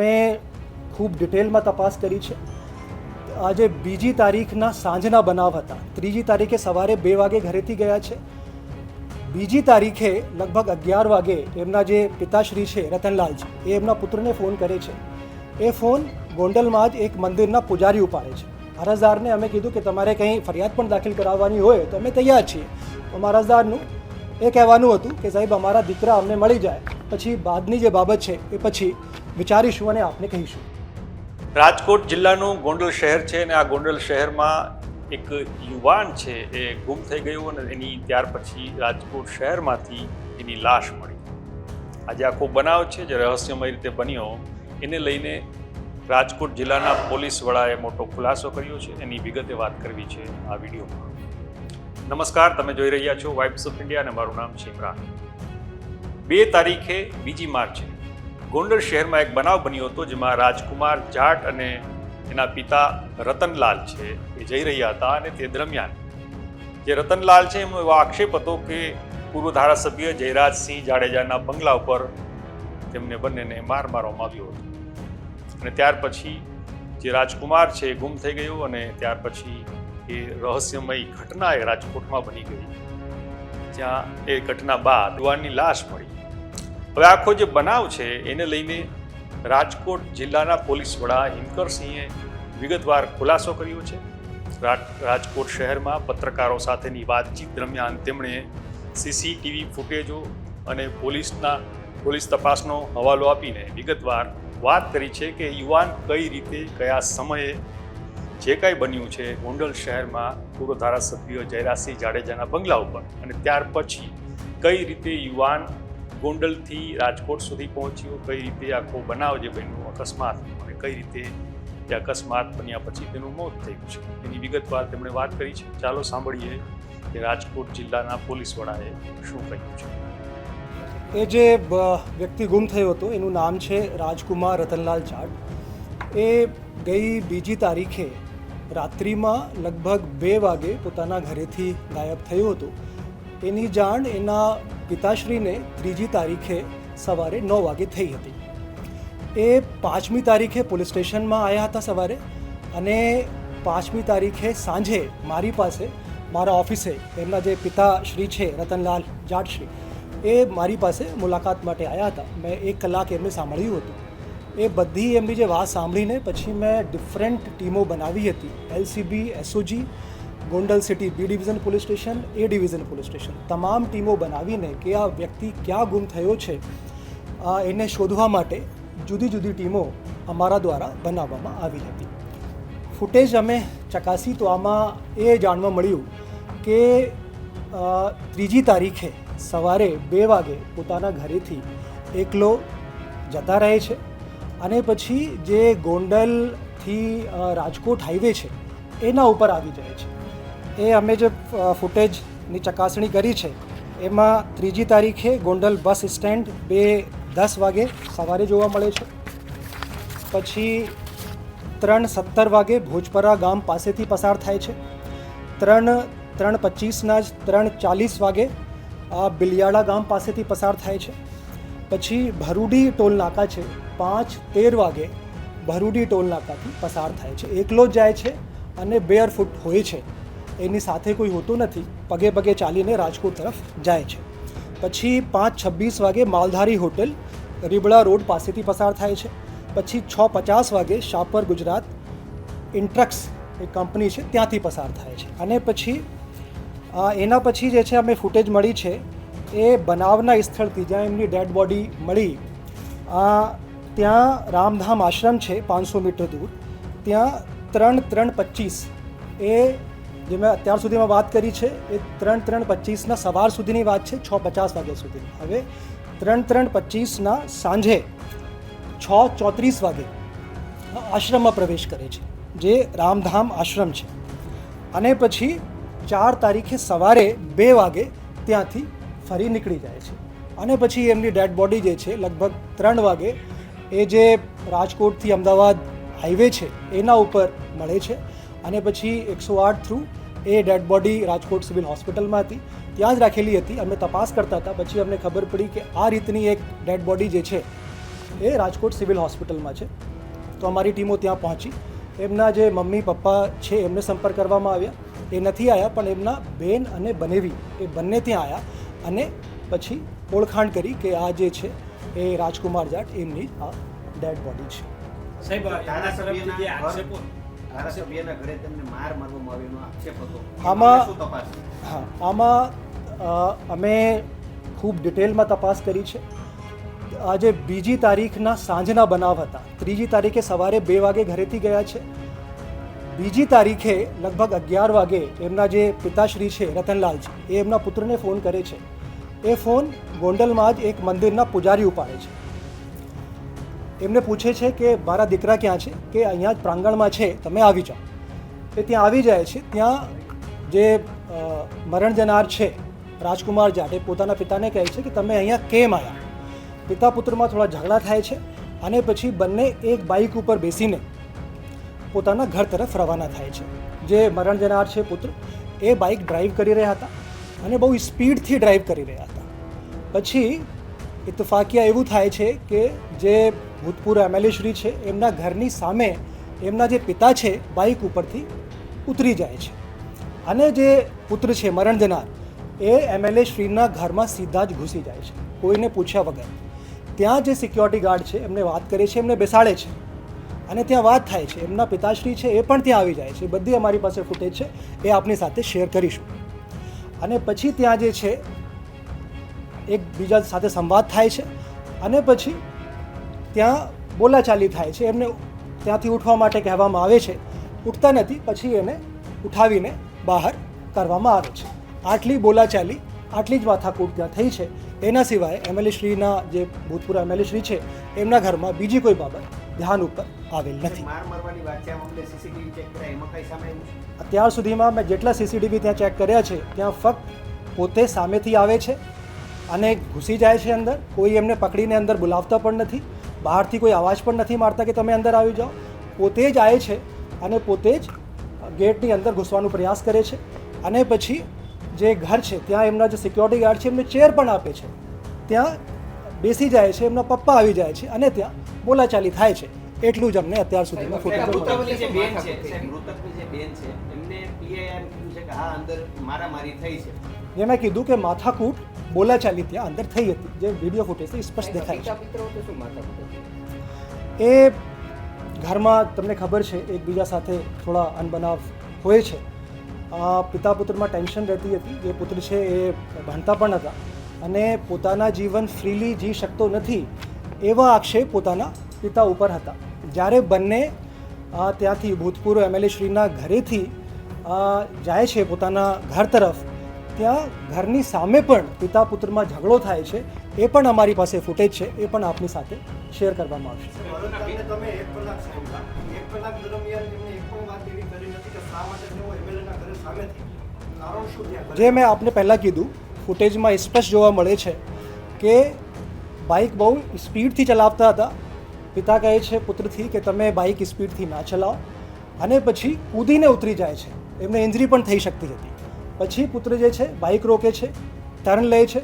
અમે ખૂબ ડિટેલમાં તપાસ કરી છે. આજે બીજી તારીખના સાંજના બનાવ હતા. ત્રીજી તારીખે સવારે બે વાગે ઘરેથી ગયા છે. બીજી તારીખે લગભગ અગિયાર વાગે એમના જે પિતાશ્રી છે, રતનલાલજી, એ એમના પુત્રને ફોન કરે છે. એ ફોન ગોંડલમાં જ એક મંદિરના પૂજારી ઉપાડે છે. અરજદારને અમે કીધું કે તમારે કંઈ ફરિયાદ પણ દાખલ કરાવવાની હોય તો અમે તૈયાર છીએ. અમારા અરજદારનું એ કહેવાનું હતું કે સાહેબ, અમારા દીકરા અમને મળી જાય. પછી બાદની જે બાબત છે, એ પછી વિચારીશું અને આપને કહીશું. રાજકોટ જિલ્લાનું ગોંડલ શહેર છે અને આ ગોંડલ શહેરમાં એક યુવાન છે, એ ગુમ થઈ ગયો અને એની ત્યાર પછી રાજકોટ શહેરમાંથી એની લાશ મળી. આજે આખો બનાવ છે જે રહસ્યમય રીતે બન્યો. એને લઈને રાજકોટ જિલ્લાના પોલીસ વડાએ મોટો ખુલાસો કર્યો છે. એની વિગતે વાત કરવી છે આ વિડીયોમાં. નમસ્કાર, તમે જોઈ રહ્યા છો વાઇબ્સ ઓફ ઇન્ડિયા અને મારું નામ છે ઇમરાન. બે તારીખે બીજી માર્ચે ગોંડલ શહેરમાં એક બનાવ બન્યો હતો જેમાં રાજકુમાર જાટ અને એના પિતા રતનલાલ છે, એ જઈ રહ્યા હતા અને તે દરમિયાન. જે રતનલાલ છે, એમનો એવો આક્ષેપ હતો કે પૂર્વ ધારાસભ્ય જયરાજસિંહ જાડેજાના બંગલા ઉપર તેમને બંનેને માર મારવામાં આવ્યો હતો. અને ત્યાર પછી જે રાજકુમાર છે, એ ગુમ થઈ ગયો અને ત્યાર પછી એ રહસ્યમય ઘટના એ રાજકોટમાં બની ગઈ. જ્યાં એ ઘટના બાદ યુવાનની લાશ મળી. હવે આખો જે બનાવ છે, એને લઈને રાજકોટ જિલ્લાના પોલીસ વડા હિમકરસિંહે વિગતવાર ખુલાસો કર્યો છે. રાજકોટ શહેરમાં પત્રકારો સાથેની વાતચીત દરમિયાન તેમણે સીસીટીવી ફૂટેજો અને પોલીસના, પોલીસ તપાસનો હવાલો આપીને વિગતવાર વાત કરી છે કે યુવાન કઈ રીતે, કયા સમયે જે કાંઈ બન્યું છે ગોંડલ શહેરમાં પૂર્વ ધારાસભ્ય જયરાજસિંહ જાડેજાના બંગલા ઉપર અને ત્યાર પછી કઈ રીતે યુવાન ગોંડલથી રાજકોટ સુધી પહોંચ્યો, કઈ રીતે આખો બનાવ જે બન્યો, અકસ્માત અને કઈ રીતે તે અકસ્માત બન્યા પછી તેનું મોત થયું છે. એની વિગતવાર તેમણે વાત કરી છે. ચાલો સાંભળીએ કે રાજકોટ જિલ્લાના પોલીસ વડાએ શું કહ્યું છે. એ જે વ્યક્તિ ગુમ થયો હતો, એનું નામ છે રાજકુમાર રતનલાલ જાટ. એ ગઈ બીજી તારીખે રાત્રિમાં લગભગ બે વાગે પોતાના ઘરેથી ગાયબ થયું હતું. એની જાણ એના પિતાશ્રીને ત્રીજી તારીખે સવારે નવ વાગે થઈ હતી. એ પાંચમી તારીખે પોલીસ સ્ટેશનમાં આવ્યા હતા સવારે અને પાંચમી તારીખે સાંજે મારી પાસે મારા ઓફિસે એમના જે પિતાશ્રી છે, રતનલાલ જાટશ્રી, એ મારી પાસે મુલાકાત માટે આવ્યા હતા. મેં એક કલાક એમને સાંભળ્યું હતું. એ બધી એમની જે વાત સાંભળીને પછી મેં ડિફરન્ટ ટીમો બનાવી હતી. LCB, SOG Gondal city B division police station, A division police station. તમામ ટીમો બનાવીને કે આ વ્યક્તિ ક્યાં ગુમ થયો છે એને શોધવા માટે જુદી જુદી ટીમો અમારા દ્વારા બનાવવામાં આવી હતી. ફૂટેજ અમે ચકાસી તો આમાં એ જાણવા મળ્યું કે ત્રીજી તારીખે સવારે બે વાગે પોતાના ઘરેથી એકલો જતા રહે છે અને પછી જે ગોંડલથી રાજકોટ હાઈવે છે, એના ઉપર આવી જાય છે. એ અમે જે ફૂટેજની ચકાસણી કરી છે, એમાં ત્રીજી તારીખે ગોંડલ બસ સ્ટેન્ડ બે દસ વાગે સવારે જોવા મળે છે. પછી ત્રણ સત્તર વાગે ભોજપરા ગામ પાસેથી પસાર થાય છે. ત્રણ ત્રણ પચીસના જ ત્રણ ચાલીસ વાગે આ બિલિયાળા ગામ પાસેથી પસાર થાય છે. પછી ભરૂડી ટોલ નાકા છે, પાંચ તેર વાગે ભરૂડી ટોલ નાકાથી પસાર થાય છે. એકલો જ જાય છે અને બેર ફૂટ હોય છે. એની સાથે કોઈ હોતું નથી. પગે પગે ચાલીને રાજકોટ તરફ જાય છે. પછી પાંચ છવ્વીસ વાગે માલધારી હોટેલ રીબડા રોડ પાસેથી પસાર થાય છે. પછી છ પચાસ વાગે શાપર ગુજરાત ઇન્ટ્રક્સ એ કંપની છે, ત્યાંથી પસાર થાય છે. અને પછી એના પછી જે છે, અમે ફૂટેજ મળી છે, એ બનાવના સ્થળથી જ્યાં એમની ડેડ બોડી મળી ત્યાં રામધામ આશ્રમ છે, પાંચસો મીટર દૂર. ત્યાં ત્રણ ત્રણ પચીસ એ જે મેં અત્યાર સુધીમાં વાત કરી છે, એ ત્રણ ત્રણ પચીસના સવાર સુધીની વાત છે, છ પચાસ વાગ્યા સુધી. હવે ત્રણ ત્રણ પચીસના સાંજે છ ચોત્રીસ વાગે આશ્રમમાં પ્રવેશ કરે છે, જે રામધામ આશ્રમ છે. અને પછી ચાર તારીખે સવારે બે વાગે ત્યાંથી ફરી નીકળી જાય છે. અને પછી એમની ડેડ બોડી જે છે, લગભગ ત્રણ વાગે એ જે રાજકોટથી અમદાવાદ હાઈવે છે, એના ઉપર મળે છે. અને પછી એકસો આઠ through a dead body Rajkot civil હોસ્પિટલમાં હતી. ત્યાં જ રાખેલી હતી. અમે તપાસ કરતા હતા. પછી અમને ખબર પડી કે આ રીતની એક ડેડ બોડી જે છે, એ રાજકોટ સિવિલ હોસ્પિટલમાં છે. તો અમારી ટીમો ત્યાં પહોંચી. એમના જે મમ્મી, પપ્પા છે, એમને સંપર્ક કરવામાં આવ્યા. એ નથી આવ્યા પણ એમના બેન અને બનેવી, એ બંને ત્યાં આવ્યા અને પછી ઓળખાણ કરી કે આ જે છે, એ રાજકુમાર જાટ એમની આ ડેડ બોડી છે. સાહેબ તરફથી જે આક્ષેપો આમાં- હા આમાં અમે ખૂબ ડિટેલમાં તપાસ કરી છે. આજે બીજી તારીખના સાંજના બનાવ હતા. ત્રીજી તારીખે સવારે બે વાગે ઘરેથી ગયા છે. બીજી તારીખે લગભગ અગિયાર વાગે એમના જે પિતાશ્રી છે રતનલાલજી એ એમના પુત્રને ફોન કરે છે. એ ફોન ગોંડલમાં જ એક મંદિરના પૂજારી ઉપાડે છે. એમને પૂછે છે કે મારા દીકરા ક્યાં છે? કે અહીંયા જ પ્રાંગણમાં છે. તમે આવી જાઓ. એ ત્યાં આવી જાય છે. ત્યાં જે મરણ જનાર છે, રાજકુમાર જાટ, એ પોતાના પિતાને કહે છે કે તમે અહીંયા કેમ આવ્યા પિતા પુત્રમાં થોડા ઝઘડા થાય છે અને પછી બંને એક બાઇક ઉપર બેસીને પોતાના ઘર તરફ રવાના થાય છે. જે મરણ જનાર છે પુત્ર, એ બાઇક ડ્રાઈવ કરી રહ્યા હતા અને બહુ સ્પીડથી ડ્રાઈવ કરી રહ્યા હતા. પછી ઇતફાકિયા એવું થાય છે કે જે ભૂતપૂર્વ એમએલએ શ્રી છે, એમના ઘરની સામે એમના જે પિતા છે, બાઇક ઉપરથી ઉતરી જાય છે. અને જે પુત્ર છે, મરણ જનાર, એ એમએલએ શ્રીના ઘરમાં સીધા જ ઘૂસી જાય છે, કોઈને પૂછ્યા વગર. ત્યાં જે સિક્યોરિટી ગાર્ડ છે, એમને વાત કરે છે, એમને બેસાડે છે. અને ત્યાં વાત થાય છે, એમના પિતાશ્રી છે, એ પણ ત્યાં આવી જાય છે, બધી અમારી પાસે ફૂટેજ છે, એ આપની સાથે શેર કરીશું. અને પછી ત્યાં જે છે, એક બીજા સાથે સંવાદ થાય છે. અને પછી ત્યાં બોલાચાલી થાય છે. એમને ત્યાંથી ઉઠવા માટે કહેવામાં આવે છે. ઉઠતા નથી પછી એને ઉઠાવીને બહાર કરવામાં આવે છે. આટલી બોલાચાલી આટલી જ માથાકૂટ ત્યાં થઈ છે. એના સિવાય એમએલએ શ્રીના જે ભૂતપૂર્વ એમએલએ શ્રી છે એમના ઘરમાં બીજી કોઈ બાબત ધ્યાન ઉપર આવેલ નથી. અત્યાર સુધીમાં મેં જેટલા સીસીટીવી ત્યાં ચેક કર્યા છે ત્યાં ફક્ત પોતે સામેથી આવે છે અને ઘૂસી જાય છે અંદર. કોઈ એમને પકડીને અંદર બોલાવતા પણ નથી. બહારથી કોઈ અવાજ પણ નથી મારતા કે તમે અંદર આવી જાઓ. પોતે જ આવે છે અને પોતે જ ગેટની અંદર ઘૂસવાનો પ્રયાસ કરે છે. અને પછી જે ઘર છે ત્યાં એમના જે સિક્યોરિટી ગાર્ડ છે એમને ચેર પણ આપે છે. ત્યાં બેસી જાય છે એમના પપ્પા આવી જાય છે અને ત્યાં બોલાચાલી થાય છે. એટલું જ અમને અત્યાર સુધીમાં ફૂટેજ મૃતકની જે બેન છે સાહેબ, મૃતકની જે બેન છે એમને પીઆઈ એમ છે કે હા અંદર મારામારી થઈ છે. જે મેં કીધું કે માથાકૂટ બોલાચાલી ત્યાં અંદર થઈ હતી. જે વીડિયો ફૂટેજથી સ્પષ્ટ દેખાય છે. એ ઘરમાં તમને ખબર છે એકબીજા સાથે થોડા અનબનાવ હોય છે. આ પિતા પુત્રમાં ટેન્શન રહેતી હતી. જે પુત્ર છે એ ભણતા પણ હતા અને પોતાના જીવન ફ્રીલી જી શકતો નથી એવા આક્ષેપ પોતાના પિતા ઉપર હતા. જ્યારે બંને ત્યાંથી ભૂતપૂર્વ એમએલએ શ્રીના ઘરેથી જાય છે પોતાના ઘર તરફ ત્યાં ઘરની સામે પણ પિતા પુત્રમાં ઝઘડો થાય છે. એ પણ અમારી પાસે ફૂટેજ છે. એ પણ આપની સાથે શેર કરવામાં આવશે. જે મેં આપને પહેલાં કીધું ફૂટેજમાં સ્પષ્ટ જોવા મળે છે કે બાઇક બહુ સ્પીડથી ચલાવતા હતા. પિતા કહે છે પુત્રથી કે તમે બાઇક સ્પીડથી ના ચલાવો. અને પછી કૂદીને ઉતરી જાય છે. એમને ઇન્જરી પણ થઈ શકતી હતી. પછી પુત્ર જે છે બાઇક રોકે છે ટર્ન લે છે.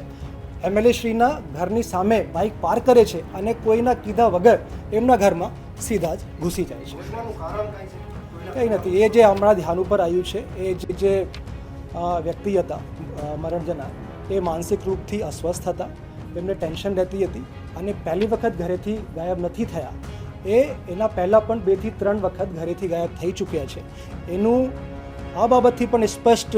એમએલએ શ્રીના ઘરની સામે બાઇક પાર્ક કરે છે અને કોઈના કીધા વગર એમના ઘરમાં સીધા જ ઘૂસી જાય છે. કાંઈ નથી, એ જે હમણાં ધ્યાન ઉપર આવ્યું છે, એ જે વ્યક્તિ હતા મરણ એ માનસિક રૂપથી અસ્વસ્થ હતા, એમને ટેન્શન રહેતી હતી અને પહેલી વખત ઘરેથી ગાયબ નથી થયા. એ એના પહેલાં પણ બેથી ત્રણ વખત ઘરેથી ગાયબ થઈ ચૂક્યા છે. એનું આ બાબતથી પણ સ્પષ્ટ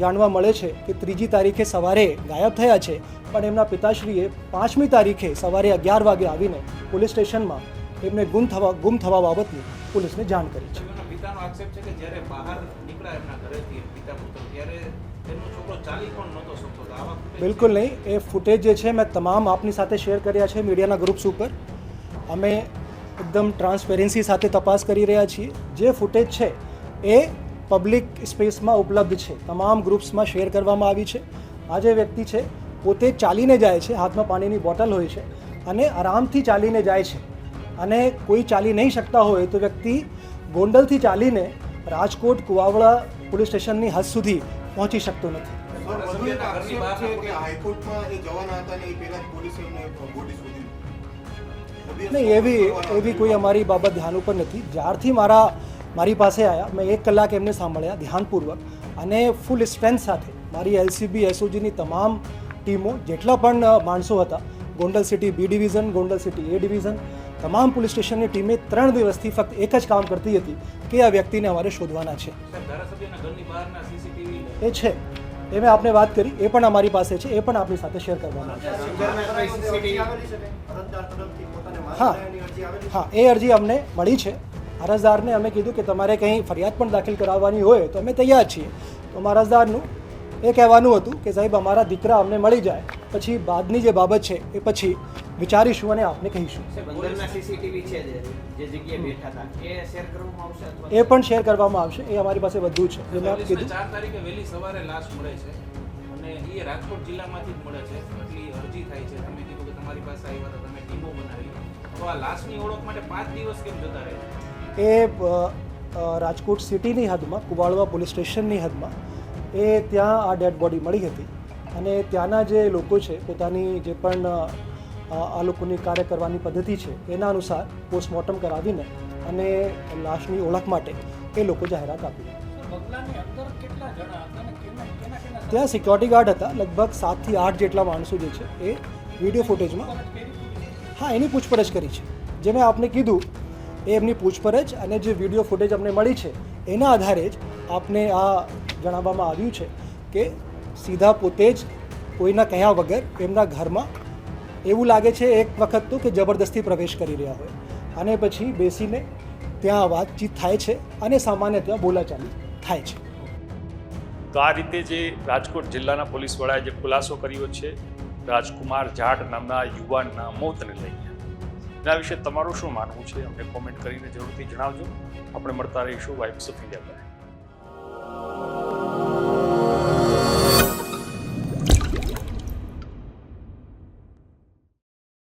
જાણવા મળે છે કે ત્રીજી તારીખે સવારે ગાયબ થયા છે પણ એમના પિતાશ્રીએ પાંચમી તારીખે સવારે અગિયાર વાગે આવીને પોલીસ સ્ટેશનમાં એમને ગુમ થવા ગુમ થવા બાબતની પોલીસને જાણ કરી છે. પિતાનો આક્ષેપ છે કે જ્યારે બહાર નીકળ્યા એમના ઘરેથી પિતા પુત્ર ત્યારે તેમનો છોકરો ચાલી પણ નહોતો શકતો. તો આવા footage બિલકુલ નહીં. એ ફૂટેજ જે છે મેં તમામ આપની સાથે શેર કર્યા છે મીડિયાના ગ્રુપ્સ ઉપર. અમે એકદમ ટ્રાન્સપેરન્સી સાથે તપાસ કરી રહ્યા છીએ. જે ફૂટેજ છે એ પબ્લિક સ્પેસમાં ઉપલબ્ધ છે. તમામ ગ્રુપ્સમાં શેર કરવામાં આવી છે. આ જે વ્યક્તિ છે પોતે ચાલીને જાય છે હાથમાં પાણીની બોટલ હોય છે અને આરામથી ચાલીને જાય છે. અને કોઈ ચાલી નહીં શકતા હોય તો વ્યક્તિ ગોંડલથી ચાલીને રાજકોટ કુવાવડા પોલીસ સ્ટેશનની હદ સુધી પહોંચી શકતો નથી. નહીં એવી એવી કોઈ અમારી બાબત ધ્યાન ઉપર નથી. જ્યારથી મારા મારી પાસે આવ્યા મેં એક કલાક એમને સાંભળ્યા ધ્યાનપૂર્વક. અને ફૂલ સ્ટ્રેન્થ સાથે મારી એલસીબી એસઓજીની તમામ ટીમો જેટલા પણ માણસો હતા Gondal city B division Gondal city A division તમામ પોલીસ સ્ટેશનની ટીમે ત્રણ દિવસથી ફક્ત એક જ કામ કરતી હતી કે આ વ્યક્તિને અમારે શોધવાના છે. એ છે. એ મેં આપને વાત કરી એ પણ અમારી પાસે છે એ પણ આપણી સાથે શેર કરવાના હા. હા એ અરજી અમને મળી છે. અરજદારને અમે કીધું કે તમારે કંઈ ફરિયાદ પણ દાખલ કરાવવાની હોય તો અમે તૈયાર છીએ. તો અમારા અરજદારનું એ કહેવાનું હતું કે સાહેબ અમારા દીકરા અમને મળી જાય પછી બાદની જે બાબત છે એ પછી વિચારીશું અને આપને કહીશું. સાહેબ, અંદરના સીસીટીવી છે જે જે જગ્યાએ બેઠા હતા એ શેર કરવામાં આવશે અથવા એ પણ શેર કરવામાં આવશે એ અમારી પાસે બધું છે. જે મેં કીધું. ચાર તારીખે વહેલી સવારે લાશ મળે છે અને એ રાજકોટ જિલ્લામાંથી જ મળે છે. એટલી અરજી થાય છે. તમે કીધું કે તમારી પાસે આવ્યા હતા તમે ટીમો બનાવી. તો આ લાશની ઓળખ માટે પાંચ દિવસ કેમ જતા રહે એ રાજકોટ સિટીની હદમાં કુવાડવા પોલીસ સ્ટેશનની હદમાં એ ત્યાં આ ડેડ બોડી મળી હતી. અને ત્યાંના જે લોકો છે પોતાની જે પણ આ લોકોની કાર્ય કરવાની પદ્ધતિ છે એના અનુસાર પોસ્ટમોર્ટમ કરાવીને અને લાશની ઓળખ માટે એ લોકો જાહેરાત આપી. ત્યાં સિક્યોરિટી ગાર્ડ હતા લગભગ સાતથી આઠ જેટલા માણસો જે છે એ વીડિયો ફૂટેજમાં હા એની પૂછપરછ કરી છે. જે મેં આપને કીધું એ એમની પૂછપરછ અને જે વીડિયો ફૂટેજ અમને મળી છે, એના આધારે જ આપને આ જણાવવામાં આવ્યું છે કે સીધા પોતે જ કોઈના કહ્યા વગર એમના ઘરમાં એવું લાગે છે એક વખત તો કે જબરદસ્તી પ્રવેશ કરી રહ્યા હોય. અને પછી બેસીને ત્યાં વાતચીત થાય છે અને સામાન્ય ત્યાં બોલાચાલી થાય છે. તો આ રીતે જે રાજકોટ જિલ્લાના પોલીસ વડાએ જે ખુલાસો કર્યો છે, રાજકુમાર જાટ નામના યુવાનના મોતને લઈને. એના વિશે તમારું શું માનવું છે? અમને કોમેન્ટ કરીને જરૂરથી જણાવજો. આપણે મળતા રહીશું વાઇબ્સ ઓફ ઇન્ડિયા પર.